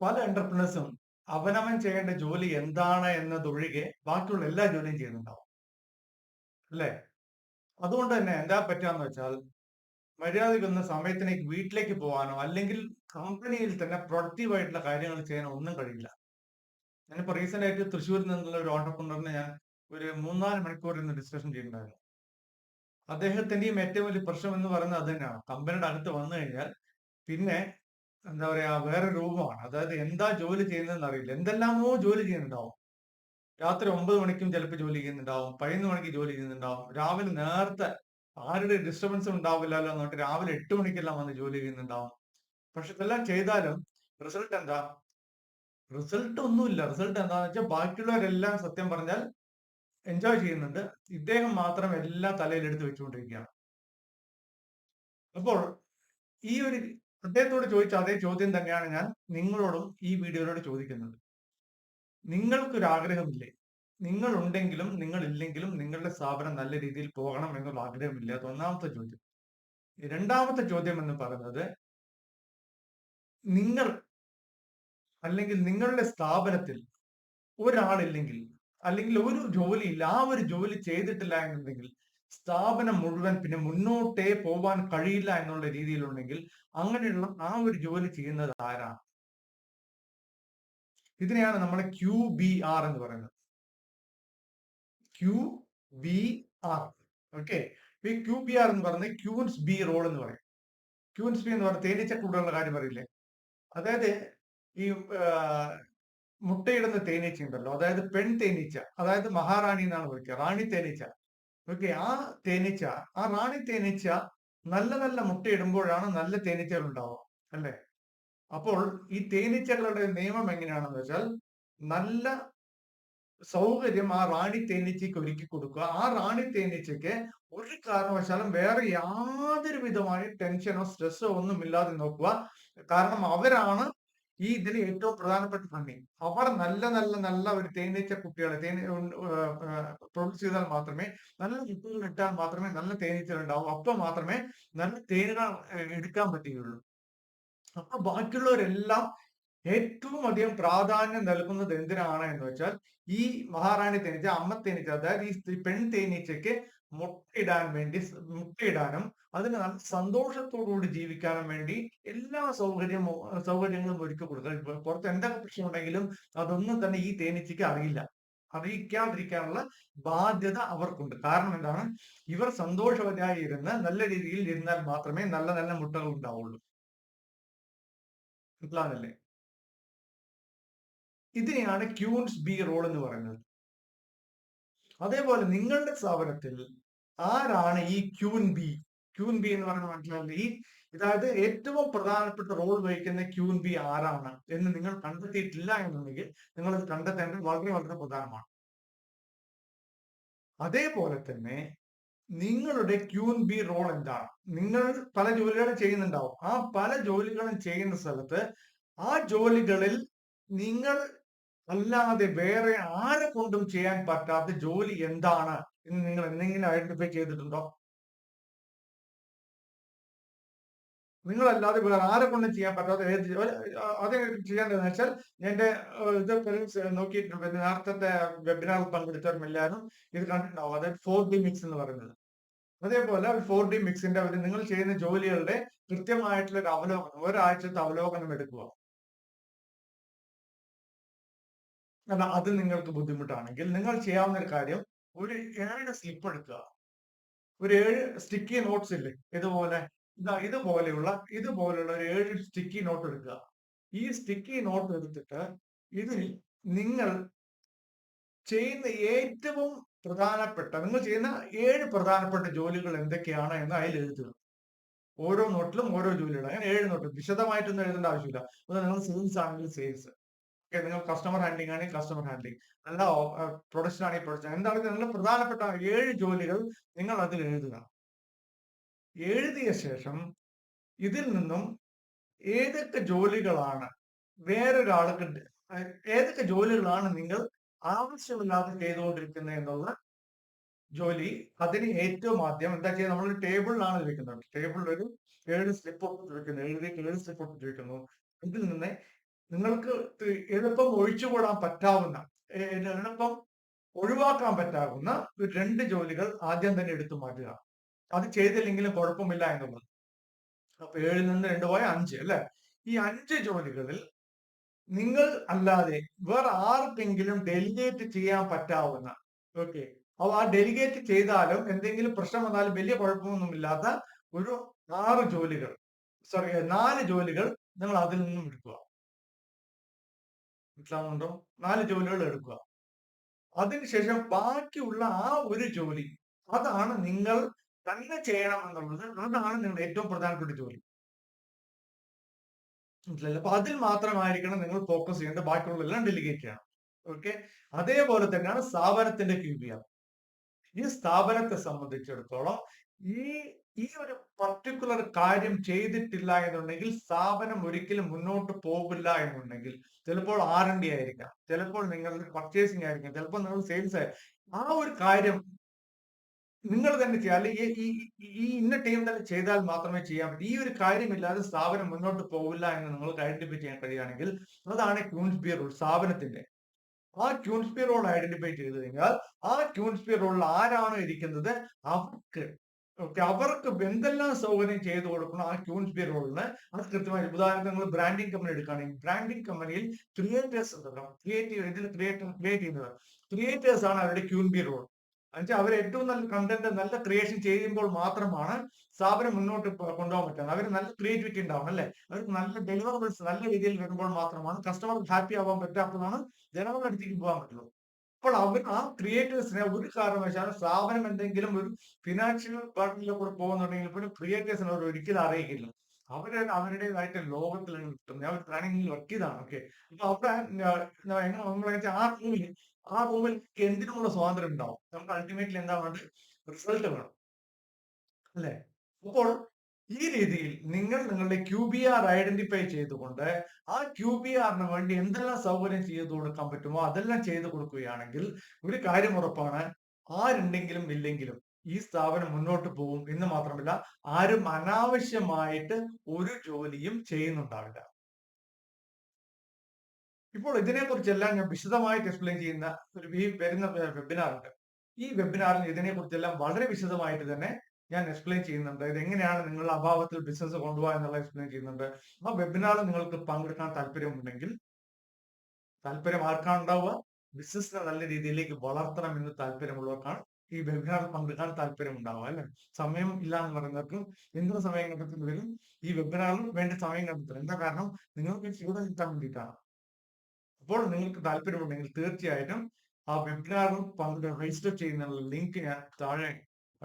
പല എന്റർപ്രണേഴ്സും അവനവൻ ചെയ്യേണ്ട ജോലി എന്താണ് എന്നതൊഴികെ ബാക്കിയുള്ള എല്ലാ ജോലിയും ചെയ്യുന്നുണ്ടാവും. അല്ലേ? അതുകൊണ്ട് തന്നെ എന്താ പറ്റാന്ന് വെച്ചാൽ മര്യാദയ്ക്ക് മര്യാദയ്ക്കൊന്ന് സമയത്തിനേക്ക് വീട്ടിലേക്ക് പോകാനോ അല്ലെങ്കിൽ കമ്പനിയിൽ തന്നെ പ്രൊഡക്റ്റീവ് ആയിട്ടുള്ള കാര്യങ്ങൾ ചെയ്യാനോ ഒന്നും കഴിയില്ല. ഞാനിപ്പോ റീസെന്റ് ആയിട്ട് തൃശ്ശൂരിൽ നിന്നുള്ള ഒരു ഓണ്ടർപ്രണറിനെ ഞാൻ ഒരു മൂന്നാൽ മണിക്കൂർ ഇന്ന് ഡിസ്കഷൻ ചെയ്യുന്നുണ്ടായിരുന്നു അദ്ദേഹത്തിന്റെയും ഏറ്റവും വലിയ പ്രശ്നം എന്ന് പറയുന്നത് അത് തന്നെയാണ്. കമ്പനിയുടെ അടുത്ത് വന്നു കഴിഞ്ഞാൽ പിന്നെ എന്താ പറയാ വേറെ രൂപമാണ്. അതായത് എന്താ ജോലി ചെയ്യുന്നതെന്ന് അറിയില്ല. എന്തെല്ലാമോ ജോലി ചെയ്യുന്നുണ്ടാവും. രാത്രി ഒമ്പത് മണിക്കും ചിലപ്പോൾ ജോലി ചെയ്യുന്നുണ്ടാവും. പതിനൊന്ന് മണിക്ക് ജോലി ചെയ്യുന്നുണ്ടാവും. രാവിലെ നേരത്തെ ആരുടെ ഡിസ്റ്റർബൻസും ഉണ്ടാവില്ലല്ലോ എന്ന് പറഞ്ഞിട്ട് രാവിലെ എട്ട് മണിക്കെല്ലാം വന്ന് ജോലി ചെയ്യുന്നുണ്ടാവും. പക്ഷെ ഇതെല്ലാം ചെയ്താലും റിസൾട്ട് എന്താ? റിസൾട്ട് ഒന്നുമില്ല. റിസൾട്ട് എന്താന്ന് വെച്ചാൽ ബാക്കിയുള്ളവരെല്ലാം സത്യം പറഞ്ഞാൽ എൻജോയ് ചെയ്യുന്നുണ്ട്. ഇദ്ദേഹം മാത്രം എല്ലാ തലയിലെടുത്ത് വെച്ചുകൊണ്ടിരിക്കുകയാണ്. അപ്പോൾ ഈ ഒരു അദ്ദേഹത്തോട് ചോദിച്ച അതേ ചോദ്യം തന്നെയാണ് ഞാൻ നിങ്ങളോടും ഈ വീഡിയോയിലൂടെ ചോദിക്കുന്നത്. നിങ്ങൾക്കൊരാഗ്രഹമില്ലേ? നിങ്ങൾ ഉണ്ടെങ്കിലും നിങ്ങൾ ഇല്ലെങ്കിലും നിങ്ങളുടെ സ്ഥാപനം നല്ല രീതിയിൽ പോകണം എന്നുള്ള ആഗ്രഹമില്ല. അത് ഒന്നാമത്തെ ചോദ്യം. രണ്ടാമത്തെ ചോദ്യം എന്ന് പറയുന്നത് നിങ്ങൾ അല്ലെങ്കിൽ നിങ്ങളുടെ സ്ഥാപനത്തിൽ ഒരാളില്ലെങ്കിൽ അല്ലെങ്കിൽ ഒരു ജോലിയില്ല ആ ഒരു ജോലി ചെയ്തിട്ടില്ല എന്നുണ്ടെങ്കിൽ സ്ഥാപനം മുഴുവൻ പിന്നെ മുന്നോട്ടേ പോവാൻ കഴിയില്ല എന്നുള്ള രീതിയിലുണ്ടെങ്കിൽ അങ്ങനെയുള്ള ആ ഒരു ജോലി ചെയ്യുന്നത് ആരാണ് ഇതിനെയാണ് നമ്മൾ ക്യു ബി ആർ എന്ന് പറയുന്നത്. Q B R. ഓക്കെ. ഈ ക്യു ബി ആർ എന്ന് പറയുന്നത് ക്യൂൻസ് ബി റോൾ എന്ന് പറയും. ക്യൂൻസ് ബി എന്ന് പറഞ്ഞാൽ തേനീച്ചക്കൂടുള്ള കാര്യം പറയില്ലേ? അതായത് ഈ മുട്ടയിടുന്ന തേനീച്ച ഉണ്ടല്ലോ അതായത് പെൺ തേനീച്ച അതായത് മഹാറാണി എന്നാണ് വിളിക്കുക. റാണി തേനീച്ച. ഓക്കെ ആ തേനീച്ച ആ റാണി തേനീച്ച നല്ല നല്ല മുട്ടയിടുമ്പോഴാണ് നല്ല തേനീച്ചകൾ ഉണ്ടാവുക അല്ലേ? അപ്പോൾ ഈ തേനീച്ചകളുടെ നിയമം എങ്ങനെയാണെന്ന് വെച്ചാൽ നല്ല സൗകര്യം ആ റാണി തേനീച്ചയ്ക്ക് ഒരുക്കി കൊടുക്കുക. ആ റാണി തേനീച്ചയ്ക്ക് ഒരു കാരണവശാലും വേറെ യാതൊരു വിധമായ ടെൻഷനോ സ്ട്രെസ്സോ ഒന്നും ഇല്ലാതെ നോക്കുക. കാരണം അവരാണ് ഈ ഇതിന് ഏറ്റവും പ്രധാനപ്പെട്ട ഭംഗി. അവർ നല്ല നല്ല നല്ല ഒരു തേനീച്ച കുട്ടികളെ തേനീ പ്രൊഡ്യൂസ് ചെയ്താൽ മാത്രമേ നല്ല കുട്ടികൾ ഇട്ടാൽ മാത്രമേ നല്ല തേനീച്ചകൾ ഉണ്ടാവൂ. അപ്പൊ മാത്രമേ നല്ല തേനുകൾ എടുക്കാൻ പറ്റുകയുള്ളൂ. അപ്പൊ ബാക്കിയുള്ളവരെല്ലാം ഏറ്റവും അധികം പ്രാധാന്യം നൽകുന്നത് എന്തിനാണ് എന്ന് വെച്ചാൽ ഈ മഹാറാണി തേനീച്ച അമ്മ തേനീച്ച അതായത് ഈ സ്ത്രീ പെൺ തേനീച്ചയ്ക്ക് മുട്ടയിടാൻ വേണ്ടി മുട്ടയിടാനും അതിന് നല്ല സന്തോഷത്തോടുകൂടി ജീവിക്കാനും വേണ്ടി എല്ലാ സൗകര്യം സൗകര്യങ്ങളും ഒരുക്കി കൊടുക്കുക പുറത്ത് എന്തൊക്കെ പ്രശ്നമുണ്ടെങ്കിലും അതൊന്നും തന്നെ ഈ തേനീച്ചയ്ക്ക് അറിയില്ല. അറിയിക്കാതിരിക്കാനുള്ള ബാധ്യത അവർക്കുണ്ട്. കാരണം എന്താണ്? ഇവർ സന്തോഷവതിയായി ഇരുന്ന് നല്ല രീതിയിൽ ഇരുന്നാൽ മാത്രമേ നല്ല നല്ല മുട്ടകൾ ഉണ്ടാവുള്ളൂ. മനസ്സിലാകുന്നില്ലേ ഇതിനെയാണ് ക്യൂൺസ് ബി റോൾ എന്ന് പറയുന്നത്. അതേപോലെ നിങ്ങളുടെ സ്ഥാപനത്തിൽ ആരാണ് ഈ ക്യൂൻ ബി? ക്യൂൻ ബി എന്ന് പറയുന്ന മനസ്സിലാവില്ല ഈ അതായത് ഏറ്റവും പ്രധാനപ്പെട്ട റോൾ വഹിക്കുന്ന ക്യൂൻ ബി ആരാണ് എന്ന് നിങ്ങൾ കണ്ടെത്തിയിട്ടില്ല എന്നുണ്ടെങ്കിൽ നിങ്ങൾ അത് കണ്ടെത്തേണ്ടത് വളരെ വളരെ പ്രധാനമാണ്. അതേപോലെ തന്നെ നിങ്ങളുടെ ക്യൂൻ ബി റോൾ എന്താണ്? നിങ്ങൾ പല ജോലികളും ചെയ്യുന്നുണ്ടാവും. ആ പല ജോലികളും ചെയ്യുന്ന സ്ഥലത്ത് ആ ജോലികളിൽ നിങ്ങൾ അല്ലാതെ വേറെ ആരെ കൊണ്ടും ചെയ്യാൻ പറ്റാത്ത ജോലി എന്താണ്? എന്ന് നിങ്ങൾ എന്തെങ്കിലും ഐഡന്റിഫൈ ചെയ്തിട്ടുണ്ടോ? നിങ്ങളല്ലാതെ വേറെ ആരെ കൊണ്ടും ചെയ്യാൻ പറ്റാത്ത ഏത് അത് ചെയ്യേണ്ടതെന്ന് വെച്ചാൽ എന്റെ ഇത് നോക്കിയിട്ടുണ്ട് നേരത്തെ വെബിനാറിൽ പങ്കെടുത്തവരെല്ലാവരും ഇത് കണ്ടിട്ടുണ്ടാവും. അതായത് ഫോർ ഡി മിക്സ് എന്ന് പറയുന്നത്. അതേപോലെ ഫോർ ഡി മിക്സിന്റെ അവർ നിങ്ങൾ ചെയ്യുന്ന ജോലികളുടെ കൃത്യമായിട്ടുള്ള ഒരു അവലോകനം ഒരാഴ്ചത്തെ അവലോകനം എടുക്കുക. കാരണം അത് നിങ്ങൾക്ക് ബുദ്ധിമുട്ടാണെങ്കിൽ നിങ്ങൾ ചെയ്യാവുന്ന ഒരു കാര്യം ഒരു ഏഴ് സ്ലിപ്പ് എടുക്കുക. ഒരു ഏഴ് സ്റ്റിക്കി നോട്ട്സ് ഇല്ലേ? ഇതുപോലെ ഇതാ ഇതുപോലെയുള്ള ഇതുപോലെയുള്ള ഒരു ഏഴ് സ്റ്റിക്കി നോട്ട് എടുക്കുക. ഈ സ്റ്റിക്കി നോട്ട് എടുത്തിട്ട് ഇതിൽ നിങ്ങൾ ചെയ്യുന്ന ഏറ്റവും പ്രധാനപ്പെട്ട നിങ്ങൾ ചെയ്യുന്ന ഏഴ് പ്രധാനപ്പെട്ട ജോലികൾ എന്തൊക്കെയാണ് എന്ന് അതിൽ എഴുതുക. ഓരോ നോട്ടിലും ഓരോ ജോലികൾ അങ്ങനെ ഏഴ് നോട്ട് വിശദമായിട്ടൊന്നും എഴുതേണ്ട ആവശ്യമില്ല. നിങ്ങൾ സെയിൽസ് ആണെങ്കിൽ സെയിൽസ് നിങ്ങൾ കസ്റ്റമർ ഹാൻഡിലിംഗ് ആണെങ്കിൽ കസ്റ്റമർ ഹാൻഡ്ലിംഗ് നല്ല പ്രൊഡക്ഷൻ ആണെങ്കിൽ പ്രൊഡക്ഷൻ എന്താണെങ്കിൽ നിങ്ങൾ പ്രധാനപ്പെട്ട ഏഴ് ജോലികൾ നിങ്ങൾ അതിൽ എഴുതുക. എഴുതിയ ശേഷം ഇതിൽ നിന്നും ഏതൊക്കെ ജോലികളാണ് വേറൊരാൾക്ക് ഏതൊക്കെ ജോലികളാണ് നിങ്ങൾ ആവശ്യമില്ലാതെ ചെയ്തുകൊണ്ടിരിക്കുന്നത് എന്നുള്ള ജോലി അതിന് ഏറ്റവും ആദ്യം എന്താ ചെയ്യുക നമ്മൾ ടേബിളിലാണ് ഇരിക്കുന്നത് ടേബിളിൽ ഒരു ഏഴ് സ്ലിപ്പ് വെക്കുന്നു എഴുതി ഏഴ് സ്ലിപ്പ് വെക്കുന്നു ഇതിൽ നിന്ന് നിങ്ങൾക്ക് എളുപ്പം ഒഴിച്ചുകൂടാൻ പറ്റാവുന്ന എളുപ്പം ഒഴിവാക്കാൻ പറ്റാവുന്ന രണ്ട് ജോലികൾ ആദ്യം തന്നെ എടുത്തു മാറ്റുക. അത് ചെയ്തില്ലെങ്കിലും കുഴപ്പമില്ല എന്നുള്ളത് അപ്പൊ ഏഴിൽ നിന്ന് രണ്ട് പോയ അഞ്ച് അല്ലെ? ഈ അഞ്ച് ജോലികളിൽ നിങ്ങൾ അല്ലാതെ വേറെ ആർക്കെങ്കിലും ഡെലിഗേറ്റ് ചെയ്യാൻ പറ്റാവുന്ന ഓക്കെ അപ്പൊ ആ ഡെലിഗേറ്റ് ചെയ്താലും എന്തെങ്കിലും പ്രശ്നം വന്നാലും വലിയ കുഴപ്പമൊന്നുമില്ലാത്ത ഒരു ആറ് ജോലികൾ സോറി നാല് ജോലികൾ നിങ്ങൾ അതിൽ നിന്നും എടുക്കുക. മനസ്സിലാവുന്നുണ്ടോ നാല് ജോലികൾ എടുക്കുക. അതിനുശേഷം ബാക്കിയുള്ള ആ ഒരു ജോലി അതാണ് നിങ്ങൾ തന്നെ ചെയ്യണം എന്നുള്ളത്. അതാണ് നിങ്ങളുടെ ഏറ്റവും പ്രധാനപ്പെട്ട ജോലി. മനസ്സിലായില്ല? അപ്പൊ അതിൽ മാത്രമായിരിക്കണം നിങ്ങൾ ഫോക്കസ് ചെയ്യേണ്ടത്. ബാക്കിയുള്ള എല്ലാം ഡെലിഗേറ്റ് ചെയ്യണം. ഓക്കെ അതേപോലെ തന്നെയാണ് സ്ഥാപനത്തിന്റെ ക്യൂ ഈ സ്ഥാപനത്തെ സംബന്ധിച്ചിടത്തോളം ഈ ഈ ഒരു പർട്ടിക്കുലർ കാര്യം ചെയ്തിട്ടില്ല എന്നുണ്ടെങ്കിൽ സ്ഥാപനം ഒരിക്കലും മുന്നോട്ട് പോകില്ല എന്നുണ്ടെങ്കിൽ ചിലപ്പോൾ ആർ എൻ ഡി ആയിരിക്കാം. ചിലപ്പോൾ നിങ്ങൾ പർച്ചേസിംഗ് ആയിരിക്കാം. ചിലപ്പോൾ നിങ്ങൾ സെയിൽസ് ആയിരിക്കും ആ ഒരു കാര്യം നിങ്ങൾ തന്നെ ചെയ്യുക അല്ലെങ്കിൽ ഈ ഈ ഇന്ന ടീം തന്നെ ചെയ്താൽ മാത്രമേ ചെയ്യാൻ പറ്റൂ. ഈ ഒരു കാര്യമില്ലാതെ സ്ഥാപനം മുന്നോട്ട് പോകില്ല എന്ന് നിങ്ങൾക്ക് ഐഡന്റിഫൈ ചെയ്യാൻ കഴിയുകയാണെങ്കിൽ അതാണ് ക്യൂൻസ് റൂൾ സ്ഥാപനത്തിന്റെ. ആ ക്യൂൻസ്പി റോൾ ഐഡന്റിഫൈ ചെയ്ത് കഴിഞ്ഞാൽ ആ ക്യൂൻസ്പി റോളിൽ ആരാണ് ഇരിക്കുന്നത്? അവർക്ക് ഓക്കെ അവർക്ക് എന്തെല്ലാം സൗകര്യം ചെയ്തു കൊടുക്കണം ആ ക്യൂൻസ്പി റോളിന് അത് കൃത്യമായി ഉദാഹരണത്തിന് നിങ്ങൾ ബ്രാൻഡിങ് കമ്പനി എടുക്കുകയാണെങ്കിൽ ബ്രാൻഡിങ് കമ്പനിയിൽ ക്രിയേറ്റേഴ്സ് ഉണ്ടല്ലോ. ക്രിയേറ്റീവ് ഇതിൽ ക്രിയേറ്റർ ക്രിയേറ്റ് ചെയ്യുന്നത്. ക്രിയേറ്റേഴ്സ് ആണ് അവരുടെ ക്യൂൻബി റോൾ എന്നുവെച്ചാൽ അവർ ഏറ്റവും നല്ല കണ്ടന്റ് നല്ല ക്രിയേഷൻ ചെയ്യുമ്പോൾ മാത്രമാണ് സ്ഥാപനം മുന്നോട്ട് കൊണ്ടുപോകാൻ പറ്റുന്നത് അവർ നല്ല ക്രിയേറ്റിവിറ്റി ഉണ്ടാവണം അല്ലെ? അവർക്ക് നല്ല ഡെലിവറബിൾസ് നല്ല രീതിയിൽ വരുമ്പോൾ മാത്രമാണ് കസ്റ്റമർ ഹാപ്പി ആവാൻ പറ്റാത്തതാണ് ജനങ്ങളുടെ അടുത്തേക്ക് പോകാൻ പറ്റുള്ളൂ അപ്പോൾ അവർ ആ ക്രിയേറ്റേഴ്സിനെ ഒരു കാരണവശാലും സ്ഥാപനം എന്തെങ്കിലും ഒരു ഫിനാൻഷ്യൽ പാർട്ടിലെ കൂടെ പോകുന്നുണ്ടെങ്കിൽ പോലും ക്രിയേറ്റേഴ്സിനെ അവർ ഒരിക്കലും അറിയിക്കില്ല. അവർ അവരുടേതായിട്ട് ലോകത്തിൽ കിട്ടും. അവർ ട്രെയിനിങ്ങിൽ വർക്ക് ചെയ്താണ്. ഓക്കെ അപ്പൊ അവിടെ എങ്ങനെ ആ റൂമിൽ ആ റൂമിൽ എന്തിനുമുള്ള സ്വാതന്ത്ര്യം ഉണ്ടാവും? നമുക്ക് അൾട്ടിമേറ്റ്ലി എന്താ വേണ്ടത് റിസൾട്ട് വേണം. അല്ലെ? അപ്പോൾ ഈ രീതിയിൽ നിങ്ങൾ നിങ്ങളുടെ ക്യു ബി ആർ ഐഡന്റിഫൈ ചെയ്തുകൊണ്ട് ആ ക്യു ബി ആറിന് വേണ്ടി എന്തെല്ലാം സൗകര്യം ചെയ്തു കൊടുക്കാൻ പറ്റുമോ അതെല്ലാം ചെയ്തു കൊടുക്കുകയാണെങ്കിൽ ഒരു കാര്യം ഉറപ്പാണ് ആരുണ്ടെങ്കിലും ഇല്ലെങ്കിലും ഈ സ്ഥാപനം മുന്നോട്ട് പോകും എന്ന് മാത്രമല്ല ആരും അനാവശ്യമായിട്ട് ഒരു ജോലിയും ചെയ്യുന്നുണ്ടാവില്ല. ഇപ്പോൾ ഇതിനെക്കുറിച്ചെല്ലാം ഞാൻ വിശദമായിട്ട് എക്സ്പ്ലെയിൻ ചെയ്യുന്ന ഒരു വരുന്ന വെബിനാർ ഉണ്ട്. ഈ വെബിനാറിൽ ഇതിനെക്കുറിച്ചെല്ലാം വളരെ വിശദമായിട്ട് തന്നെ ഞാൻ എക്സ്പ്ലെയിൻ ചെയ്യുന്നുണ്ട്. ഇത് എങ്ങനെയാണ് നിങ്ങളുടെ അഭാവത്തിൽ ബിസിനസ് കൊണ്ടുപോകുക എന്നുള്ള എക്സ്പ്ലെയിൻ ചെയ്യുന്നുണ്ട്. ആ വെബിനാറിൽ നിങ്ങൾക്ക് പങ്കെടുക്കാൻ താല്പര്യമുണ്ടെങ്കിൽ താല്പര്യം ആർക്കാണ് ഉണ്ടാവുക? ബിസിനസ്സിനെ നല്ല രീതിയിലേക്ക് വളർത്തണം എന്ന് താല്പര്യമുള്ളവർക്കാണ് ഈ വെബിനാർ പങ്കെടുക്കാൻ താല്പര്യം ഉണ്ടാവുക അല്ലെ? സമയം ഇല്ല എന്ന് പറയുന്നവർക്ക് എന്ത് സമയം കണ്ടെത്തുന്നതിലും ഈ വെബിനാറിൽ വേണ്ട സമയം കണ്ടെത്തുന്നത് എന്താ കാരണം? നിങ്ങൾക്ക് ചൂട് കിട്ടാൻ വേണ്ടിയിട്ടാണ്. അപ്പോൾ നിങ്ങൾക്ക് താല്പര്യമുണ്ടെങ്കിൽ തീർച്ചയായിട്ടും ആ വെബിനാറിൽ പങ്കെടുക്കാൻ രജിസ്റ്റർ ചെയ്യുന്നതിനുള്ള ലിങ്ക് ഞാൻ താഴെ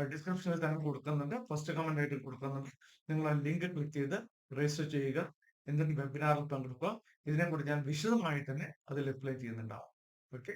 ഡിസ്ക്രിപ്ഷനിൽ തന്നെ കൊടുക്കുന്നുണ്ട്. ഫസ്റ്റ് കമന്റ് ആയിട്ട് കൊടുക്കുന്നുണ്ട്. നിങ്ങൾ ആ ലിങ്ക് ക്ലിക്ക് ചെയ്ത് രജിസ്റ്റർ ചെയ്യുക. എന്നിട്ട് വെബിനാറിൽ പങ്കെടുക്കുക. ഇതിനെക്കുറിച്ച് ഞാൻ വിശദമായി തന്നെ അതിൽ എക്സ്പ്ലെയിൻ ചെയ്യുന്നുണ്ടാവും. ഓക്കെ